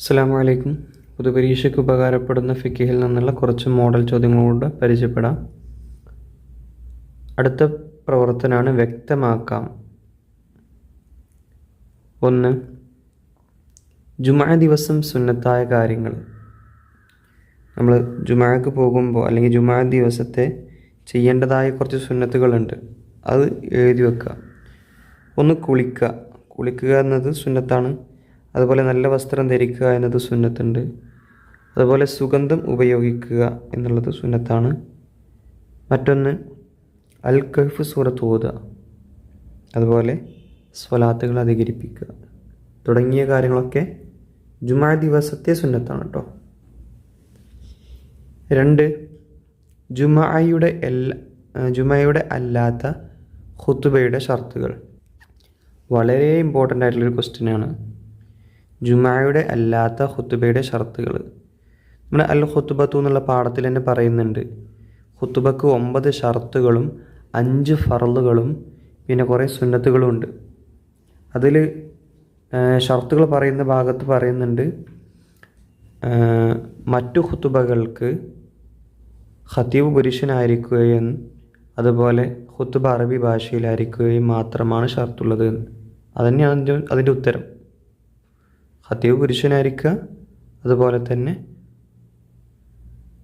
അസ്സാം വലൈക്കും പൊതുപരീക്ഷയ്ക്ക് ഉപകാരപ്പെടുന്ന ഫിക്കിഹിൽ നിന്നുള്ള കുറച്ച് മോഡൽ ചോദ്യങ്ങളോട് പരിചയപ്പെടാം. അടുത്ത പ്രവർത്തനമാണ് വ്യക്തമാക്കാം. ഒന്ന് ജുമാ ദിവസം സുന്നത്തായ കാര്യങ്ങൾ. നമ്മൾ ജുമാക്ക് പോകുമ്പോൾ അല്ലെങ്കിൽ ജുമാ ദിവസത്തെ ചെയ്യേണ്ടതായ കുറച്ച് സുന്നത്തുകളുണ്ട്. അത് എഴുതി വെക്കുക. ഒന്ന് കുളിക്കുക. കുളിക്കുക എന്നത് സുന്നത്താണ്. അതുപോലെ നല്ല വസ്ത്രം ധരിക്കുക എന്നത് സുന്നത്തുണ്ട്. അതുപോലെ സുഗന്ധം ഉപയോഗിക്കുക എന്നുള്ളത് സുന്നത്താണ്. മറ്റൊന്ന് അൽ കഹ്ഫ് സൂറത്ത് ഓതുക. അതുപോലെ സ്വലാത്തുകൾ അധികരിപ്പിക്കുക. തുടങ്ങിയ കാര്യങ്ങളൊക്കെ ജുമാ ദിവസത്തെ സുന്നത്താണ് കേട്ടോ രണ്ട് ജുമായുടെ എല്ലാ ജുമയുടെ അല്ലാത്ത ഖുത്തുബയുടെ ഷർത്തുകൾ. വളരെ ഇമ്പോർട്ടന്റ് ആയിട്ടുള്ളൊരു ക്വസ്റ്റ്യനാണ് ജുമായുടെ അല്ലാത്ത ഖുത്തുബയുടെ ഷർത്തുകൾ. നമ്മൾ അൽ ഖുത്തുബത്തു എന്നുള്ള പാഠത്തിൽ തന്നെ പറയുന്നുണ്ട്. ഖുത്തുബക്ക് ഒമ്പത് ഷർത്തുകളും അഞ്ച് ഫറലുകളും പിന്നെ കുറേ സുന്നത്തുകളും ഉണ്ട്. അതിൽ ഷർത്തുകൾ പറയുന്ന ഭാഗത്ത് പറയുന്നുണ്ട് മറ്റു ഖുത്തുബകൾക്ക് ഖത്തീബ് പുരുഷനായിരിക്കുകയും അതുപോലെ ഖുത്തുബ അറബി ഭാഷയിലായിരിക്കുകയും മാത്രമാണ് ഷർത്തുള്ളത്. അതുതന്നെയാണ് അതിന്റെ അതിന്റെ ഉത്തരം. ഖത്തീബ് പുരുഷനായിരിക്കുക അതുപോലെ തന്നെ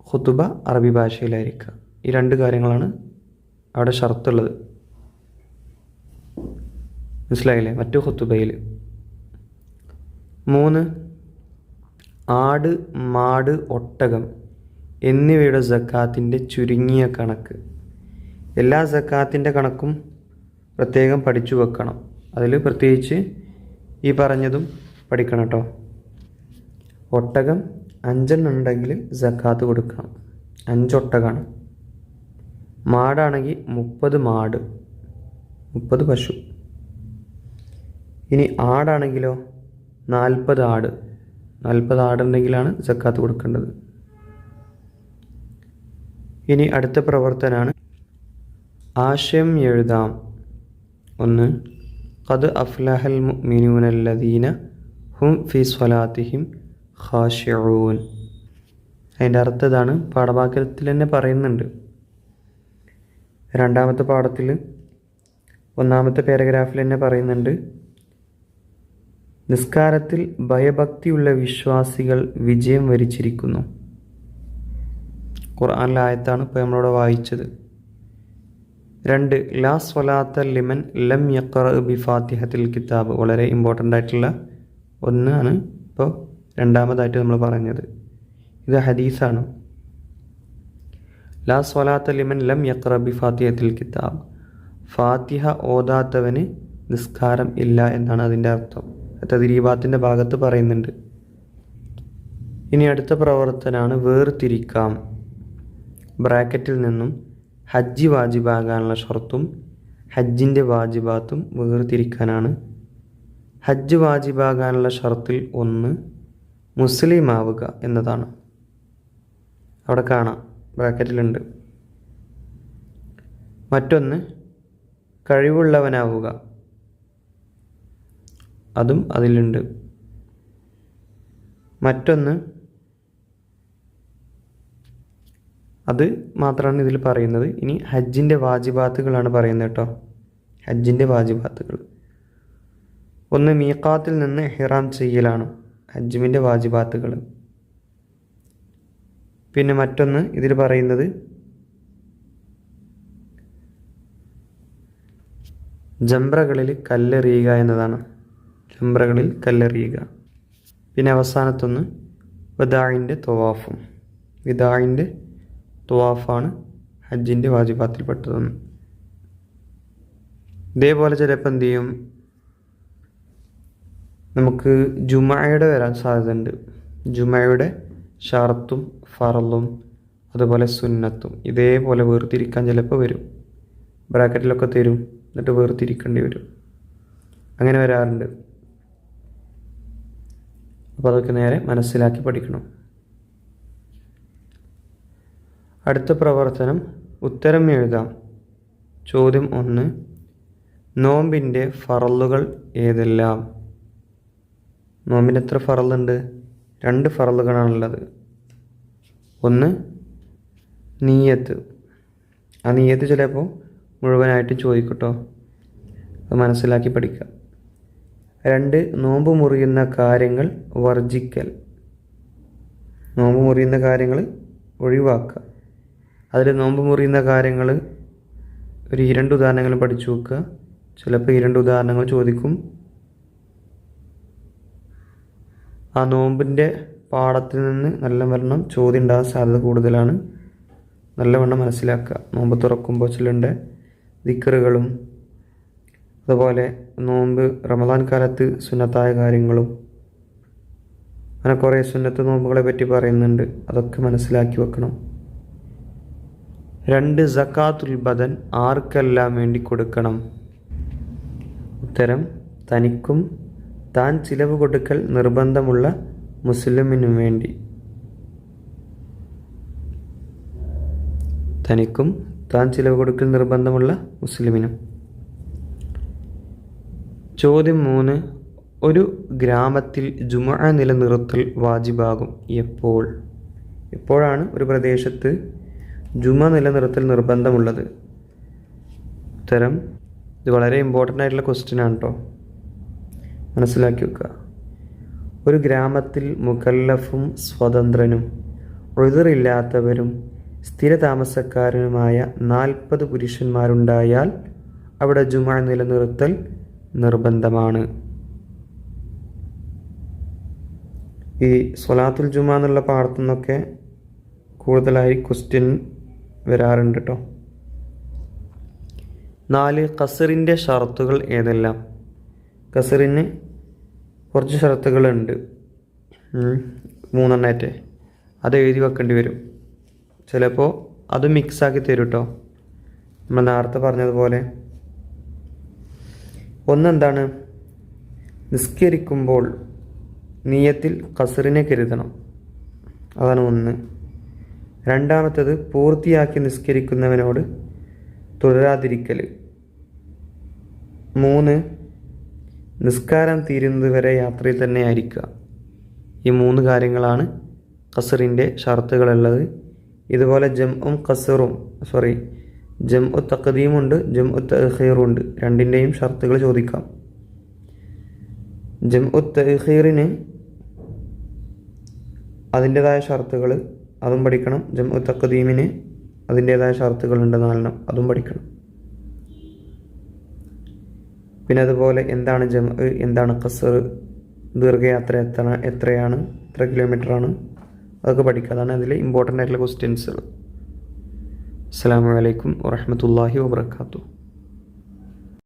ഖുത്തുബ അറബി ഭാഷയിലായിരിക്കുക. ഈ രണ്ട് കാര്യങ്ങളാണ് അവിടെ ഷർത്തുള്ളത്. മനസ്സിലായില്ലേ? മറ്റു ഖുത്തുബയിൽ മൂന്ന് ആട് മാട് ഒട്ടകം എന്നിവയുടെ സക്കാത്തിന്റെ ചുരുങ്ങിയ കണക്ക്. എല്ലാ സക്കാത്തിന്റെ കണക്കും പ്രത്യേകം പഠിച്ചു വെക്കണം. അതിൽ പ്രത്യേകിച്ച് ഈ പറഞ്ഞതും പഠിക്കണം കേട്ടോ. ഒട്ടകം അഞ്ചെണ്ണം ഉണ്ടെങ്കിൽ ജക്കാത്ത് കൊടുക്കണം. അഞ്ചൊട്ടകാണ്. മാടാണെങ്കിൽ മുപ്പത് മാട്. മുപ്പത് പശു. ഇനി ആടാണെങ്കിലോ നാൽപ്പത് ആട്. നാൽപ്പത് ആടുണ്ടെങ്കിലാണ് ജക്കാത്ത് കൊടുക്കേണ്ടത്. ഇനി അടുത്ത പ്രവർത്തനമാണ് ആശയം എഴുതാം. ഒന്ന് ഖദ് അഫ്ലഹൽ മുഅ്മിനൂനല്ലദീന ഹും ഫി സ്വലാത്തിഹിം ഖാഷിഊൻ. അതിന്റെ അർത്ഥം ഇതാണ് പാഠവാക്യത്തിൽ തന്നെ പറയുന്നുണ്ട്. രണ്ടാമത്തെ പാഠത്തിൽ ഒന്നാമത്തെ പാരഗ്രാഫിൽ തന്നെ പറയുന്നുണ്ട് നിസ്കാരത്തിൽ ഭയഭക്തിയുള്ള വിശ്വാസികൾ വിജയം വരിച്ചിരിക്കുന്നു. ഖുർആാനിലെ ആയത്താണ് ഇപ്പോൾ നമ്മളോട് വായിച്ചത്. രണ്ട് ലാ സ്വലാത്ത ലിമൻ ലം യക്കറ ബി ഫാത്തിഹത്തിൽ കിതാബ്. വളരെ ഇമ്പോർട്ടന്റ് ആയിട്ടുള്ള ഒന്നാണ് ഇപ്പോൾ രണ്ടാമതായിട്ട് നമ്മൾ പറഞ്ഞത്. ഇത് ഹദീസാണ്. ലാ സ്വലാത്ത ലിമൻ ലം യക്രബി ഫാത്തിഹത്തിൽ കിതാബ്. ഫാത്തിഹ ഓതാത്തവന് നിസ്കാരം ഇല്ല എന്നാണ് അതിന്റെ അർത്ഥം. തദ്രീബാത്തിന്റെ ഭാഗത്ത് പറയുന്നുണ്ട്. ഇനി അടുത്ത പ്രവർത്തനമാണ് വേർതിരിക്കാം. ബ്രാക്കറ്റിൽ നിന്നും ഹജ്ജ് വാജിബാകാനുള്ള ഷർത്തും ഹജ്ജിന്റെ വാജിബാത്തും വേർതിരിക്കാനാണ് ഹജ്ജ് വാജിബാകാനുള്ള ഷർത്തിൽ ഒന്ന് മുസ്ലിം ആവുക എന്നതാണ്. അവിടെ കാണാം. ബ്രാക്കറ്റിലുണ്ട്. മറ്റൊന്ന് കഴിവുള്ളവനാവുക. അതും അതിലുണ്ട്. മറ്റൊന്ന് അത് മാത്രമാണ് ഇതിൽ പറയുന്നത്. ഇനി ഹജ്ജിന്റെ വാജിബാത്തുകളാണ് പറയുന്നത് കേട്ടോ. ഹജ്ജിന്റെ വാജിബാത്തുകൾ. ഒന്ന് മീക്കാത്തിൽ നിന്ന് ഹിറാം ചെയ്യലാണ് ഹജ്ജിമിന്റെ വാജിബാത്തുകൾ. പിന്നെ മറ്റൊന്ന് ഇതിൽ പറയുന്നത് ജംബ്രകളിൽ കല്ലെറിയുക എന്നതാണ്. ജംബ്രകളിൽ കല്ലെറിയുക. പിന്നെ അവസാനത്തൊന്ന് വിദായിന്റെ തൊവാഫും. വിദായിന്റെ തൊവാഫാണ് ഹജ്ജിന്റെ വാജിബാത്തിൽപ്പെട്ടതെന്ന്. ഇതേപോലെ ചിലപ്പോൾ എന്ത് ചെയ്യും? നമുക്ക് ജുമായയുടെ വരാൻ സാധ്യതയുണ്ട്. ജുമായയുടെ ഷർത്തും ഫറലും അതുപോലെ സുന്നത്തും. ഇതേപോലെ വേർതിരിക്കാൻ ചിലപ്പോൾ വരും. ബ്രാക്കറ്റിലൊക്കെ തരും എന്നിട്ട് വേർതിരിക്കേണ്ടി വരും. അങ്ങനെ വരാറുണ്ട്. അപ്പോൾ അതൊക്കെ നേരെ മനസ്സിലാക്കി പഠിക്കണം. അടുത്ത പ്രവർത്തനം ഉത്തരം എഴുതാം. ചോദ്യം ഒന്ന് നോമ്പിന്റെ ഫറലുകൾ ഏതെല്ലാം? നോമ്പിന് എത്ര ഫറലുണ്ട് രണ്ട് ഫറലുകളാണുള്ളത് ഒന്ന് നീയത്ത്. ആ നീയത്ത് ചിലപ്പോൾ മുഴുവനായിട്ട് ചോദിക്കട്ടോ. അത് മനസ്സിലാക്കി പഠിക്കുക രണ്ട് നോമ്പ് മുറിയുന്ന കാര്യങ്ങൾ വർജിക്കൽ. നോമ്പ് മുറിയുന്ന കാര്യങ്ങൾ ഒഴിവാക്കുക അതിൽ നോമ്പ് മുറിയുന്ന കാര്യങ്ങൾ ഒരു ഈ രണ്ട് ഉദാഹരണങ്ങൾ പഠിച്ചു വെക്കുക ചിലപ്പോൾ ഈ രണ്ട് ഉദാഹരണങ്ങൾ ചോദിക്കും. ആ നോമ്പിന്റെ പാഠത്തിൽ നിന്ന് നല്ലവണ്ണം ചോദ്യം ഉണ്ടാകാൻ സാധ്യത കൂടുതലാണ്. നല്ലവണ്ണം മനസ്സിലാക്കുക. നോമ്പ് തുറക്കുമ്പോൾ ചിലന്റെ ദിക്കറുകളും അതുപോലെ നോമ്പ് റമദാൻ കാലത്ത് സുന്നത്തായ കാര്യങ്ങളും അങ്ങനെ കുറേ സുന്നത്ത് നോമ്പുകളെ പറ്റി പറയുന്നുണ്ട്. അതൊക്കെ മനസ്സിലാക്കി വെക്കണം. രണ്ട് സക്കാത്തുൽ ബദൻ ആർക്കെല്ലാം വേണ്ടി കൊടുക്കണം? ഉത്തരം തനിക്കും താൻ ചിലവ് കൊടുക്കൽ നിർബന്ധമുള്ള മുസ്ലിമിനു വേണ്ടി. തനിക്കും താൻ ചിലവ് കൊടുക്കൽ നിർബന്ധമുള്ള മുസ്ലിമിനും. ചോദ്യം മൂന്ന്. ഒരു ഗ്രാമത്തിൽ ജുമ നിലനിർത്തൽ വാജിബാകും എപ്പോൾ? എപ്പോഴാണ് ഒരു പ്രദേശത്ത് ജുമ നിലനിർത്തൽ നിർബന്ധമുള്ളത്? ഉത്തരം ഇത് വളരെ ഇമ്പോർട്ടന്റ് ആയിട്ടുള്ള ക്വസ്റ്റ്യൻ ആണ് കേട്ടോ മനസ്സിലാക്കി വെക്കുക. ഒരു ഗ്രാമത്തിൽ മുഖല്ലഫും സ്വതന്ത്രനും ഒഴുതറില്ലാത്തവരും സ്ഥിര താമസക്കാരനുമായ നാൽപ്പത് പുരുഷന്മാരുണ്ടായാൽ അവിടെ ജുമ നിലനിർത്തൽ നിർബന്ധമാണ്. ഈ സ്വലാത്തുൽ ജുമ എന്നുള്ള പാടത്തു നിന്നൊക്കെ കൂടുതലായി ക്വസ്റ്റ്യൻ വരാറുണ്ട് കേട്ടോ നാല് കസറിന്റെ ഷർത്തുകൾ ഏതെല്ലാം? കസറിന് കുറച്ച് ഷർത്തുകളുണ്ട്. മൂന്നെണ്ണേറ്റെ അത് എഴുതി വെക്കേണ്ടി വരും. ചിലപ്പോൾ അത് മിക്സാക്കി തരും കേട്ടോ നമ്മൾ നേരത്തെ പറഞ്ഞതുപോലെ. ഒന്നെന്താണ്? നിസ്കരിക്കുമ്പോൾ നീയത്തിൽ കസറിനെ കരുതണം. അതാണ് ഒന്ന്. രണ്ടാമത്തത് പൂർത്തിയാക്കി നിസ്കരിക്കുന്നവനോട് തുടരാതിരിക്കൽ മൂന്ന് നിസ്കാരം തീരുന്നത് വരെ യാത്രയിൽ തന്നെ ആയിരിക്കുക. ഈ മൂന്ന് കാര്യങ്ങളാണ് കസറിന്റെ ഷർത്തുകളുള്ളത്. ഇതുപോലെ ജംഉം കസറും സോറി ജം ഉ തക്കദീമുണ്ട് ജം ഉ തഹീറുണ്ട് രണ്ടിന്റെയും ഷർത്തുകൾ ചോദിക്കാം. ജം ഉ തഹീറിന് അതിന്റെതായ ഷർത്തുകൾ അതും പഠിക്കണം. ജം ഉ തക്കദീമിന് അതിന്റേതായ ഷർത്തുകളുണ്ട് നാലെണ്ണം അതും പഠിക്കണം. പിന്നെ അതുപോലെ എന്താണ് ജം എന്താണ് കസർ ദീർഘയാത്ര എത്ര എത്രയാണ്? എത്ര കിലോമീറ്റർ ആണ് അതൊക്കെ പഠിക്കുക. അതാണ് അതിൽ ഇമ്പോർട്ടന്റ് ആയിട്ടുള്ള ക്വസ്റ്റ്യൻസുകൾ അസ്സാം വലൈക്കും വാഹമത്തല്ലാഹി വാബർക്കാത്തു